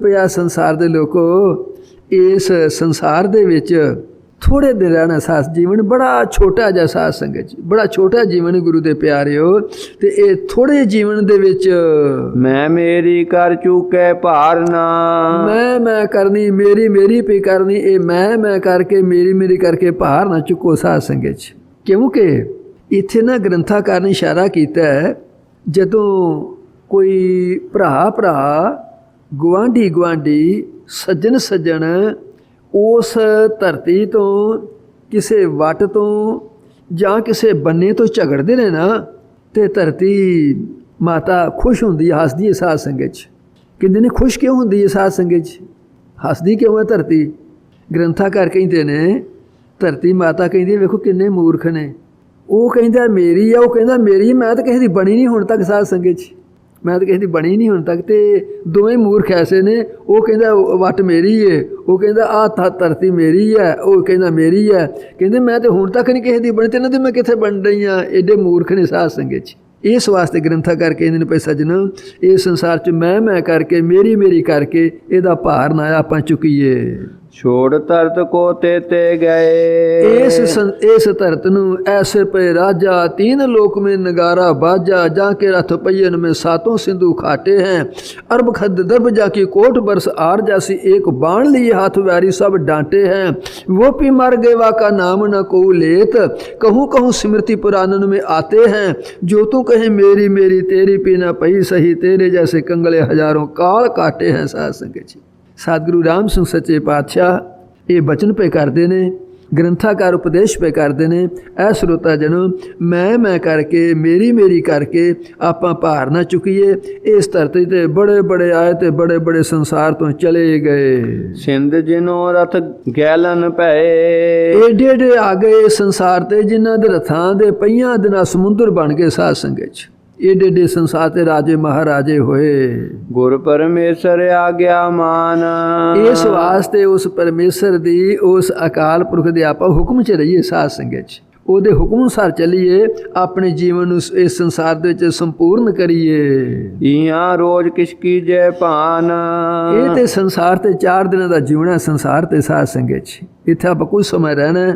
ਪਿਆ ਸੰਸਾਰ ਦੇ ਲੋਕੋ ਇਸ ਸੰਸਾਰ ਦੇ ਵਿੱਚ ਥੋੜੇ ਦਿਨ ਰਹਿਣਾ ਸਾਸ ਜੀਵਨ ਬੜਾ ਛੋਟਾ ਜਿਹਾ ਸਾਸ ਸੰਗਤ ਜੀ ਬੜਾ ਛੋਟਾ ਜੀਵਨ ਗੁਰੂ ਦੇ ਪਿਆਰਿਓ ਤੇ ਇਹ ਥੋੜੇ ਜੀਵਨ ਦੇ ਵਿੱਚ ਮੈਂ ਮੇਰੀ ਕਰ ਚੁੱਕੈ ਭਾਰਨਾ ਮੈਂ ਮੈਂ ਕਰਨੀ ਮੇਰੀ ਮੇਰੀ ਪਈ ਕਰਨੀ ਇਹ ਮੈਂ ਮੈਂ ਕਰਕੇ ਮੇਰੀ ਮੇਰੀ ਕਰਕੇ ਭਾਰ ਨਾ ਚੁੱਕੋ ਸਾਧ ਸੰਗਤ ਚ ਕਿਉਂਕਿ ਇੱਥੇ ਨਾ ਗ੍ਰੰਥਾਕਾਰ ਨੇ ਇਸ਼ਾਰਾ ਕੀਤਾ ਹੈ ਜਦੋਂ ਕੋਈ ਭਰਾ ਭਰਾ ਗੁਆਂਢੀ ਗੁਆਂਢੀ, ਸੱਜਣ ਸੱਜਣ ਉਸ ਧਰਤੀ ਤੋਂ ਕਿਸੇ ਵਟ ਤੋਂ ਜਾਂ ਕਿਸੇ ਬੰਨੇ ਤੋਂ ਝਗੜਦੇ ਨੇ ਨਾ, ਤੇ ਧਰਤੀ ਮਾਤਾ ਖੁਸ਼ ਹੁੰਦੀ ਹੈ ਹੱਸਦੀ ਹੈ ਸਾਧ ਸੰਗਤ ਚ। ਕਹਿੰਦੇ ਨੇ, ਖੁਸ਼ ਕਿਉਂ ਹੁੰਦੀ ਹੈ ਸਾਧ ਸੰਗਤ ਚ? ਹੱਸਦੀ ਕਿਉਂ ਹੈ ਧਰਤੀ? ਗ੍ਰੰਥਾਕਾਰ ਕਹਿੰਦੇ ਨੇ, ਧਰਤੀ ਮਾਤਾ ਕਹਿੰਦੀ, ਵੇਖੋ ਕਿੰਨੇ ਮੂਰਖ ਨੇ। ਉਹ ਕਹਿੰਦਾ, ਮੇਰੀ ਆ, ਉਹ ਕਹਿੰਦਾ, ਮੇਰੀ ਮੈਂ ਤਾਂ ਕਿਸੇ ਦੀ ਬਣੀ ਨਹੀਂ ਹੁਣ ਤੱਕ ਸਾਧ ਸੰਗਤ ਚ। ਮੈਂ ਤਾਂ ਕਿਸੇ ਦੀ ਬਣੀ ਨਹੀਂ ਹੁਣ ਤੱਕ ਤੇ ਦੋਵੇਂ ਮੂਰਖ ਐਸੇ ਨੇ, ਉਹ ਕਹਿੰਦਾ ਉਹ ਵੱਟ ਮੇਰੀ ਏ, ਉਹ ਕਹਿੰਦਾ ਆ ਧਰਤੀ ਮੇਰੀ ਹੈ ਉਹ ਕਹਿੰਦਾ ਮੇਰੀ ਹੈ ਕਹਿੰਦੇ ਮੈਂ ਤੇ ਹੁਣ ਤੱਕ ਨਹੀਂ ਕਿਸੇ ਦੀ ਬਣੀ, ਤੇ ਇਹਨਾਂ ਦੀ ਮੈਂ ਕਿੱਥੇ ਬਣ ਰਹੀ ਆ? ਐਡੇ ਮੂਰਖ ਨੇ ਸਾਧ ਸੰਗਤ ਚ। ਇਸ ਵਾਸਤੇ ਗ੍ਰੰਥਾ ਕਰਕੇ ਇਹਨਾਂ ਨੇ ਪੈ ਸੱਜਣ ਇਹ ਸੰਸਾਰ ਚ ਮੈਂ ਮੈਂ ਕਰਕੇ ਮੇਰੀ ਮੇਰੀ ਕਰਕੇ ਇਹਦਾ ਭਾਰ ਨਾ ਆਪਾਂ ਚੁੱਕੀਏ। ਛੋੜ ਤਰਤ ਕੋ ਤੇ ਤੇ ਗਏ ਇਸ ਸੰ- ਇਸ ਧਰਤ ਨੂੰ ਐਸੇ ਪਏ ਰਾਜਾ तीन लोक में नगारा बाजा जाके रथ पयन में सातों सिंधु खाटे हैं अरब खद दर्ब जाकी कोट बरस आर जैसी एक बाण लिए हाथ व्यारी सब डांटे हैं वो भी मर गए का नाम न को लेत कहूँ कहूँ स्मृति पुराणन में आते हैं जो तू कहे मेरी मेरी तेरी पीना पई सही तेरे जैसे कंगले हजारों काल काटे हैं साध संगत जी ਸਤਿਗੁਰੂ ਰਾਮ ਸਿੰਘ ਸੱਚੇ ਪਾਤਸ਼ਾਹ ਇਹ ਬਚਨ ਪੇ ਕਰਦੇ ਨੇ ਗ੍ਰੰਥਾਕਾਰ ਉਪਦੇਸ਼ ਪੇ ਕਰਦੇ ਨੇ ਐ ਸਰੋਤਾ ਜਨੋ ਮੈਂ ਮੈਂ ਕਰਕੇ ਮੇਰੀ ਮੇਰੀ ਕਰਕੇ ਆਪਾਂ ਭਾਰ ਨਾ ਚੁੱਕੀਏ ਇਸ ਧਰਤੀ ਤੇ ਬੜੇ ਬੜੇ ਆਏ ਤੇ ਬੜੇ ਬੜੇ ਸੰਸਾਰ ਤੋਂ ਚਲੇ ਗਏ। ਸਿੰਧ ਜਿਨੋ ਰਥ ਗੈਲਨ ਭਏ। ਏਡੇ ਏਡੇ ਆ ਗਏ ਸੰਸਾਰ ਤੇ ਜਿਨ੍ਹਾਂ ਦੇ ਰਥਾਂ ਦੇ ਪਈਆਂ ਦਿਨਾਂ ਸਮੁੰਦਰ ਬਣ ਗਏ ਸਾਧ ਸੰਗਤ ਚ। ਏਡੇ ਏਡੇ ਸੰਸਾਰ ਤੇ ਰਾਜੇ ਮਹਾਰਾਜੇ ਹੋਏ। ਗੁਰ ਪਰਮੇਸ਼ਰ ਆਗਿਆ ਮਾਨ ਇਸ ਵਾਸਤੇ ਉਸ ਪਰਮੇਸ਼ਰ ਦੀ ਉਸ ਅਕਾਲ ਪੁਰਖ ਦੇ ਆਪਾਂ ਹੁਕਮ ਚ ਰਹੀਏ ਸਾਧ ਸੰਗਤ ਚ। ਉਹਦੇ ਹੁਕਮ ਅਨੁਸਾਰ ਚੱਲੀਏ ਆਪਣੇ ਜੀਵਨ ਨੂੰ ਇਸ ਸੰਸਾਰ ਦੇ ਵਿੱਚ ਸੰਪੂਰਨ ਕਰੀਏ। ਇਹਾਂ ਰੋਜ਼ ਕਿਸ ਕੀ ਜੈ ਭਾਨ। ਇਹ ਤੇ ਸੰਸਾਰ ਤੇ 4 ਦਿਨਾਂ ਦਾ ਜੀਵਣਾ ਸੰਸਾਰ ਤੇ ਸਾਧ ਸੰਗਤ ਚ। ਇੱਥੇ ਆਪਾਂ ਕੁਝ ਸਮਾਂ ਰਹਿਣਾ।